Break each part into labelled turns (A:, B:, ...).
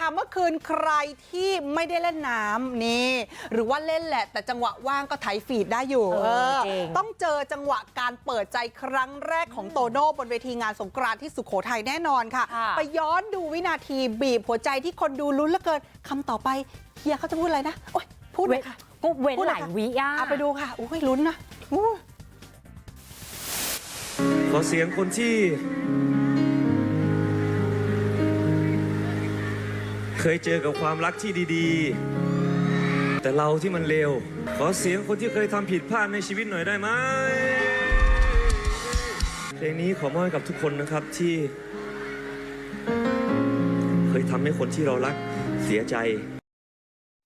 A: ค่ะเมื่อคืนใครที่ไม่ได้เล่นน้ำนี่หรือว่าเล่นแหละแต่จังหวะว่างก็ไถฟีดได้อยู่
B: เออ
A: เออ
B: จริง
A: ต้องเจอจังหวะการเปิดใจครั้งแรกของโตโน่บนเวทีงานสงกรานต์ที่สุโขทัยแน่นอนค่ะ
B: ค่ะ
A: ไปย้อนดูวินาทีบีบหัวใจที่คนดูลุ้นเหลือเกินคำต่อไปเฮียเขาจะพูดอะไรนะโอ๊ยพูดเลยค่ะ
B: ก็เว้น
A: พูด
B: ห
A: เลย
B: ลาย
A: ค่ะ
B: วิอะ
A: เอาไปดูค่ะอุ้ยลุ้นนะอู้
C: ขอเสียงคนที่ เคยเจอกับความรักที่ดีๆ แต่เราที่มันเลวขอเสียงคนที่เคยทำผิดพลาดในชีวิตหน่อยได้ไหมเพลงนี้ขอมอบให้กับทุกคนนะครับที่ เคยทำให้คนที่เรารักเสียใจ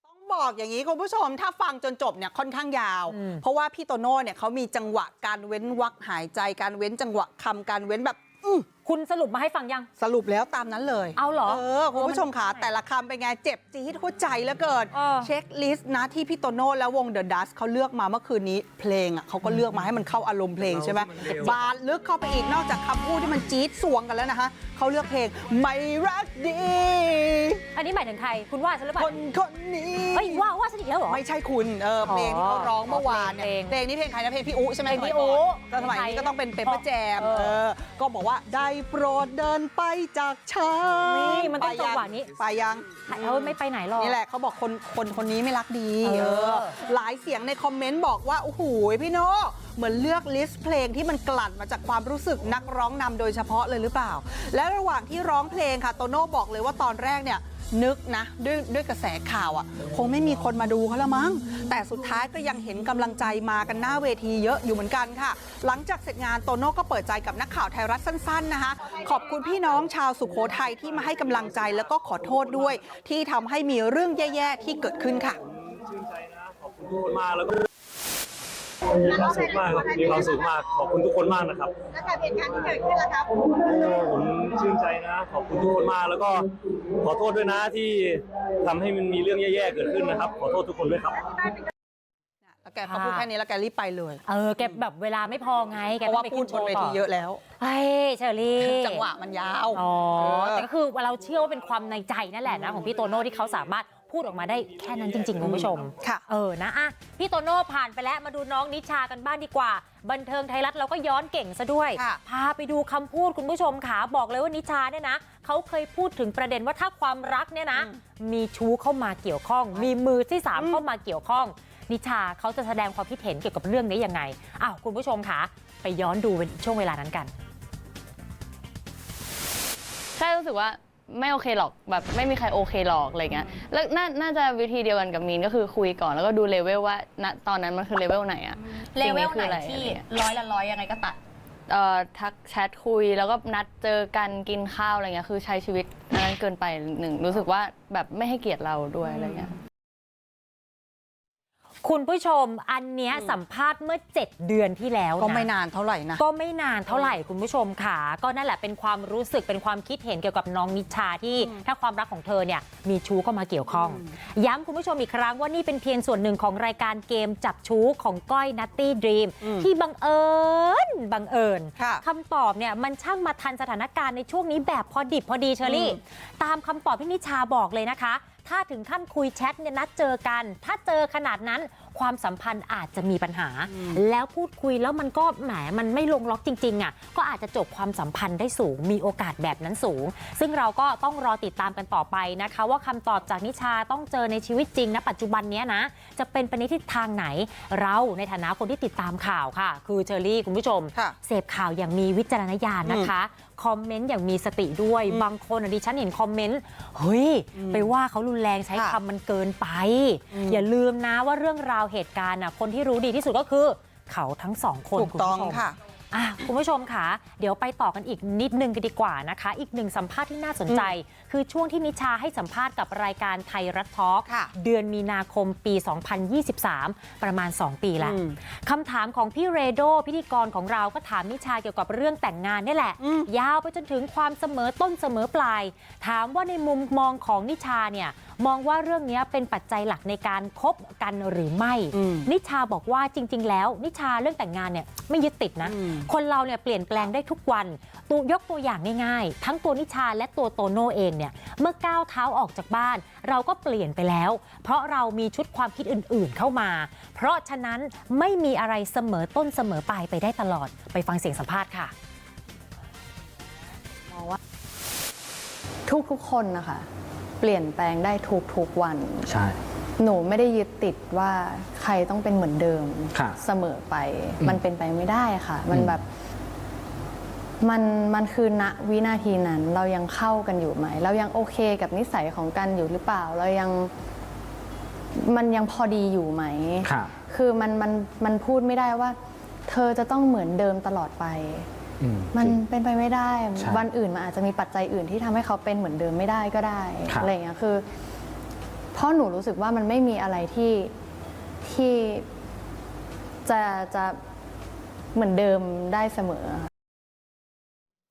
A: ต้องบอกอย่างนี้คุณผู้ชมถ้าฟังจนจบเนี่ยค่อนข้างยาว
B: อืม
A: เพราะว่าพี่โตโน่เนี่ยเขามีจังหวะการเว้นวักหายใจการเว้นจังหวะคำการเว้นแบบอื้อ
B: คุณสรุปมาให้ฟังยัง
A: สรุปแล้วตามนั้นเลย
B: เอาเหรอ
A: เออคุณผู้ชมค่ะ
B: เออมัน
A: แต่ละคำเป็นไงเจ็บจี๊ดหัวใจเหลือเกิน
B: เออ
A: เช็คลิสต์นะที่พี่โตโน่และวง The Dust เขาเลือกมาเมื่อคืนนี้เพลงอะเขาก็เลือกมาให้มันเข้าอารมณ์เพลงใช่ไหม
C: เจ็บ
A: บาดลึกเข้าไปอีกนอกจากคำพูดที่มันจี๊ดสวงกันแล้วนะคะ เขาเลือกเพลงไม่รักดี
B: อันนี้หมายถึงใคร คุณว่าฉันหรือเป
A: ค
B: ล่าน
A: คนนี้
B: เฮ้ยว่าว่าฉันอีกแล้วเหรอ
A: ไม่ใช่คุณเออ
B: อ๋อ
A: เพลงที่เขาร้องเมื่อวานเนี่ย
B: เพลง
A: เพลงนี้เพลงใครนะเพลงพี่อุใช่ไหม
B: เพลงพี่
A: สมัยก่น
B: อุ๊
A: ก็สมัยนี้ก็ต้องเป็นเปเปอร์แจม
B: เออ
A: เออก็บอกว่าได้โปรดเดินไปจากฉัน
B: นี่มันต้อง
A: ไปยั
B: จังหวะนี้
A: ไปยัง
B: เออไม่ไปไหนหรอก
A: นี่แหละเขาบอกคนคนคนนี้ไม่รักดี
B: เออ
A: เออหลายเสียงในคอมเมนต์บอกว่าโอ้โหพี่โน่ เหมือนเลือกลิสต์เพลงที่มันกลั่นมาจากความรู้สึกนักร้องนำโดยเฉพาะเลยหรือเปล่า และระหว่างที่ร้องเพลงค่ะโตโน่บอกเลยว่าตอนแรกเนี่ยนึกนะด้วยด้วยกระแสข่าวอะ คงไม่มีคนมาดูเขาละมั้ง แต่สุดท้ายก็ยังเห็นกำลังใจมากันหน้าเวทีเยอะอยู่เหมือนกันค่ะ หลังจากเสร็จงานโตโน่ก็เปิดใจกับนักข่าวไทยรัฐสั้นๆนะคะ ขอบคุณพี่น้องชาวสุโขทัยที่มาให้กำลังใจแล้วก็ขอโทษด้วย ที่ทำให้มีเรื่องแย่ๆที่เกิดขึ้นค่ะ
C: ชื่นใจนะขอบคุณมากแล้วก็ มีความสุขมากครับมีความสุขมากขอบคุณทุกคนมากนะครับ
D: แล้วกับเหตุการณ์ที่เกิดขึ้นล่ะครับ
C: โอ้ผมชื่นใจนะ ขอบคุณทุกคนมาก แล้วก็ขอโทษด้วยนะที่ทำให้มันมีเรื่องแย่ๆเกิดขึ้นนะครับ ขอโทษทุกคนด้วยครับ
A: แล้วแกเขาพูดแค่นี้แล้วแกรีบไปเลย
B: เออแกแบบเวลาไม่พอไง
A: เพ
B: แก
A: ราะ
B: ต้อ
A: ว่าง
B: ไป
A: พู
B: ขึ้
A: ด
B: น
A: บ
B: โช
A: น
B: ว์
A: เว
B: ต่
A: ที
B: อ
A: เยอะแล้ว
B: เฮ้ยเชอรี่
A: จังหวะมันยาว
B: อ๋อ
A: เออ
B: แต่ก็คือเราเชื่อว่าเป็นความในใจนั่นแหละนะของพี่โตโน่ที่เขาสามารถ พูดออกมาได้แค่นั้นจริงๆคุณผู้ชม
A: ค่ะ
B: เออนะอะพี่โตโน่ผ่านไปแล้วมาดูน้องนิชากันบ้างดีกว่า บันเทิงไทยรัฐเราก็ย้อนเก่งซะด้วย
A: ค่ะ
B: พาไปดูคำพูดคุณผู้ชมค่ะบอกเลยว่านิชาเนี่ยนะเขาเคยพูดถึงประเด็นว่าถ้าความรักเนี่ยนะ มีชู้เข้ามาเกี่ยวข้อง มีมือที่สามเข้ามาเกี่ยวข้อง นิชาเขาจะแสดงความคิดเห็นเกี่ยวกับเรื่องนี้ยังไงอ้าวคุณผู้ชมค่ะไปย้อนดูเป็นช่วงเวลานั้นกัน
E: ใช่รู้สึกว่า ไม่โอเคหรอกแบบไม่มีใครโอเคหรอกอะไรเงี้ยแล้วน่าน่าจะวิธีเดียวกันกับมีนก็คือคุยก่อนแล้วก็ดูเลเวลว่าณตอนนั้นมันคือเลเวลไหนอะ
D: เลเวล
E: สิ่ง
D: ไหน
E: คืออะร
D: ที่
E: อะไรเงี้ย
D: ร้อยละร้อยยังไงก็ตัด
E: เอ่อทักแชทคุยแล้วก็นัดเจอกันกินข้าวอะไรเงี้ยคือใช้ชีวิตอันนั้นเกินไปหนึ่งรู้สึกว่าแบบไม่ให้เกียรติเราด้วยอะไรเงี้ย
B: คุณผู้ชมอันเนี้ยสัมภาษณ์เมื่อ 7 เดือนที่แล้วนะ
A: ก็ไม่นานเท่าไหร่นะ
B: ก็ไม่นานเท่าไหร่คุณผู้ชมค่ะ ก็นั่นแหละเป็นความรู้สึกเป็นความคิดเห็นเกี่ยวกับน้องนิชาที่ถ้าความรักของเธอเนี่ยมีชู้เข้ามาเกี่ยวข้อง ย้ำคุณผู้ชมอีกครั้งว่านี่เป็นเพียงส่วนหนึ่งของรายการเกมจับชู้ของก้อยนัตตี้ดรีม
A: อืม
B: ที่บังเอิญบังเอิญ
A: ค่ะ
B: คำตอบเนี่ยมันช่างมาทันสถานการณ์ในช่วงนี้แบบพอดิบพอดีเชอรี่
A: อืม
B: ตามคำตอบที่นิชาบอกเลยนะคะ ถ้าถึงขั้นคุยแชทเนี่ยนัดเจอกันถ้าเจอขนาดนั้น ความสัมพันธ์อาจจะมีปัญหา แล้วพูดคุยแล้วมันก็แหมมันไม่ลงล็อกจริงๆอะก็อาจจะจบความสัมพันธ์ได้สูง มีโอกาสแบบนั้นสูง ซึ่งเราก็ต้องรอติดตามกันต่อไปนะคะ ว่าคำตอบจากนิชาต้องเจอในชีวิตจริงนะปัจจุบันเนี้ยนะ จะเป็นไปในทิศทางไหน เราในฐานะคนที่ติดตามข่าวค่ะ คือเชอรี่คุณผู้ชม
A: ค่ะ
B: เสพข่าวอย่างมีวิจารณญาณนะคะคอมเมนต์อย่างมีสติด้วย บางคนอะดิฉันเห็นคอมเมนต์เฮ้ยไปว่าเขารุนแรงใช้
A: ค่ะ
B: คำมันเกินไป อย่าลืมนะว่าเรื่องราวเหตุการณ์อะคนที่รู้ดีที่สุดก็คือเขาทั้งสองคน
A: ถูกต้อง
B: ณผู้ชม
A: ค่ะ
B: อะคุณผู้ชมค่ะ เดี๋ยวไปต่อกันอีกนิดนึงกันดีกว่านะคะ อีกหนึ่งสัมภาษณ์ที่น่าสนใจ คือช่วงที่นิชาให้สัมภาษณ์กับรายการไทยรัฐทอล์ก
A: ค่ะ
B: เดือนมีนาคมปี 2023 ประมาณ 2 ปีแล้ว
A: อืม
B: คำถามของพี่เรโดพิธีกรของเราก็ถามนิชาเกี่ยวกับเรื่องแต่งงานนี่แหละ
A: อืม
B: ยาวไปจนถึงความเสมอต้นเสมอปลาย ถามว่าในมุมมองของนิชาเนี่ยมองว่าเรื่องนี้เป็นปัจจัยหลักในการคบกันหรือไม่
A: อืม
B: นิชาบอกว่าจริง ๆ แล้ว นิชาเรื่องแต่งงานเนี่ยไม่ยึดติดนะ
A: อืม
B: คนเราเนี่ยเปลี่ยนแปลงได้ทุกวันตัวยกตัวอย่างง่ายๆ ทั้งตัวนิชาและตัวโตโน่เองเนี่ยเมื่อก้าวเท้าออกจากบ้าน เราก็เปลี่ยนไปแล้ว เพราะเรามีชุดความคิดอื่นๆเข้ามา เพราะฉะนั้นไม่มีอะไรเสมอต้นเสมอปลายไปได้ตลอดไปฟังเสียงสัมภาษณ์ค่ะ
E: มองว่าทุกๆคนนะคะ เปลี่ยนแปลงได้ทุกๆวัน
F: ใช่
E: หนูไม่ได้ยึดติดว่าใครต้องเป็นเหมือนเดิม
F: ค่ะ
E: เสมอไป
F: อืม
E: มันเป็นไปไม่ได้ค่ะ มัน
F: อืม
E: แบบมันมันคือณวินาทีนั้น เรายังเข้ากันอยู่ไหม เรายังโอเคกับนิสัยของกันอยู่หรือเปล่า เรายังมันยังพอดีอยู่ไหม
F: ค่ะ
E: คือมันมันมันพูดไม่ได้ว่า เธอจะต้องเหมือนเดิมตลอดไป
F: อืม
E: มัน
F: จริง
E: เป็นไปไม่ได้
F: ใช่
E: วันอื่นมันอาจจะมีปัจจัยอื่นที่ทำให้เขาเป็นเหมือนเดิมไม่ได้ก็ได้
F: ครับ
E: อะไรอย่างเงี้ยคือ เพราะหนูรู้สึกว่ามันไม่มีอะไรที่ที่จะจะเหมือนเดิมได้เสมอ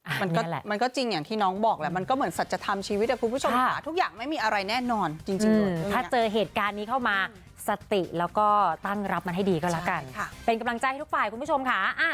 B: อะ
A: มันก็
B: เยแหละ
A: มันก็จริงอย่างที่น้องบอกแหละ มันก็เหมือนสัจธรรมชีวิตอะคุณผู้ชม
B: ค่ะ
A: ค่ะทุกอย่างไม่มีอะไรแน่นอนจริง
B: อื
A: ๆเล
B: ม
A: ยรื่อง
B: ถ้า
A: เนี้ย
B: เจอเหตุการณ์นี้เข้ามาสติแล้วก็ตั้งรับมันให้ดีก็แล้วกัน
A: ใช่ค่ะ
B: เป็นกำลังใจให้ทุกฝ่ายคุณผู้ชมค่ะอะ